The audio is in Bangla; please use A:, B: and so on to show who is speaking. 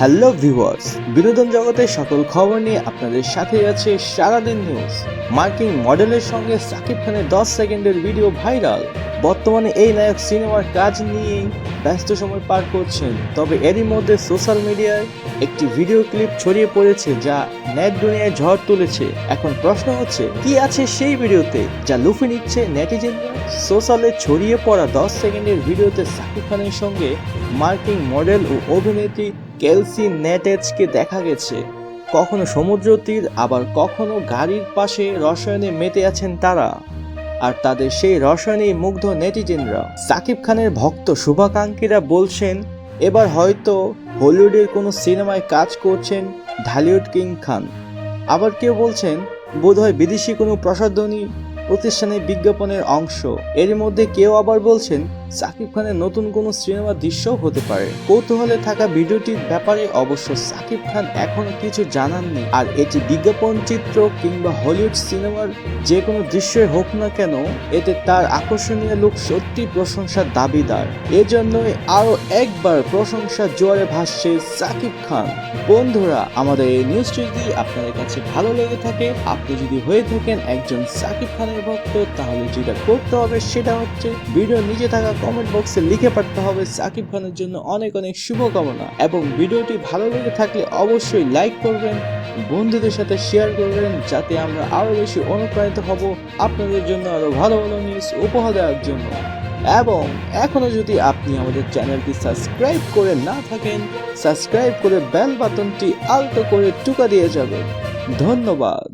A: হ্যালো ভিউয়ার্স বিনোদন জগতের সকল খবর নিয়ে আপনাদের সাথে আছে সারাদিন নিউজ মার্কিং মডেলের সঙ্গে সাকিব খানের দশ সেকেন্ডের ভিডিও ভাইরাল বর্তমানে এই নায়ক সিনেমার কাজ নিয়েই ব্যস্ত সময় পার করছেন। তবে এরই মধ্যে সোশ্যাল মিডিয়ায় একটি ভিডিও ক্লিপ ছড়িয়ে পড়েছে যা নেট দুনিয়ায় ঝড় তুলেছে। এখন প্রশ্ন হচ্ছে, কি আছে সেই ভিডিওতে যা লুফে নিচ্ছে নেটিজেনরা? সোশ্যালে ছড়িয়ে পড়া দশ সেকেন্ডের ভিডিওতে সাকিব খানের সঙ্গে মার্কিং মডেল ও অভিনেত্রী কেলসি নেটেজকে দেখা গেছে। কখনো সমুদ্র তীর আবার কখনো গাড়ির পাশে রসায়নে মেতে আছেন তারা। আর তাদের সেই রসায়নেই মুগ্ধ নেটিজেনরা। সাকিব খানের ভক্ত শুভাকাঙ্ক্ষীরা বলছেন, এবার হয়তো হলিউডের কোনো সিনেমায় কাজ করছেন ঢালিউড কিং খান। আবার কেউ বলছেন, বোধহয় বিদেশি কোনো প্রসাধনী প্রতিষ্ঠানের বিজ্ঞাপনের অংশ। এর মধ্যে কেউ আবার বলছেন সাকিব খানের নতুন কোনো সিনেমার দৃশ্যও হতে পারে। কৌতূহলে থাকা ভিডিওটির ব্যাপারে অবশ্য সাকিব খান এখনও কিছু জানাননি আর এটি বিজ্ঞাপন চিত্র কিংবা হলিউড সিনেমার যে কোনো দৃশ্যই হোক না কেন, এতে তার আকর্ষণীয় লোক সত্যি প্রশংসার দাবিদার। এজন্যই আরও একবার প্রশংসা জোয়ারে ভাসছে সাকিব খান। বন্ধুরা, আমাদের এই নিউজটি যদি আপনাদের কাছে ভালো লেগে থাকে, আপনি যদি হয়ে থাকেন একজন সাকিব খানের ভক্ত, তাহলে যেটা করতে হবে সেটা হচ্ছে ভিডিও নিচে থাকা কমেন্ট বক্সে লিখে পাঠাতে হবে সাকিব খানের জন্য অনেক অনেক শুভকামনা। এবং ভিডিওটি ভালো লেগে থাকলে অবশ্যই লাইক করবেন, বন্ধুদের সাথে শেয়ার করবেন, যাতে আমরা আরও বেশি অনুপ্রাণিত হব আপনাদের জন্য আরও ভালো ভালো নিউজ উপহার দেওয়ার জন্য। এবং এখনও যদি আপনি আমাদের চ্যানেলটি সাবস্ক্রাইব করে না থাকেন সাবস্ক্রাইব করে বেল বাটনটি আলতো করে টুকা দিয়ে যাবেন। ধন্যবাদ।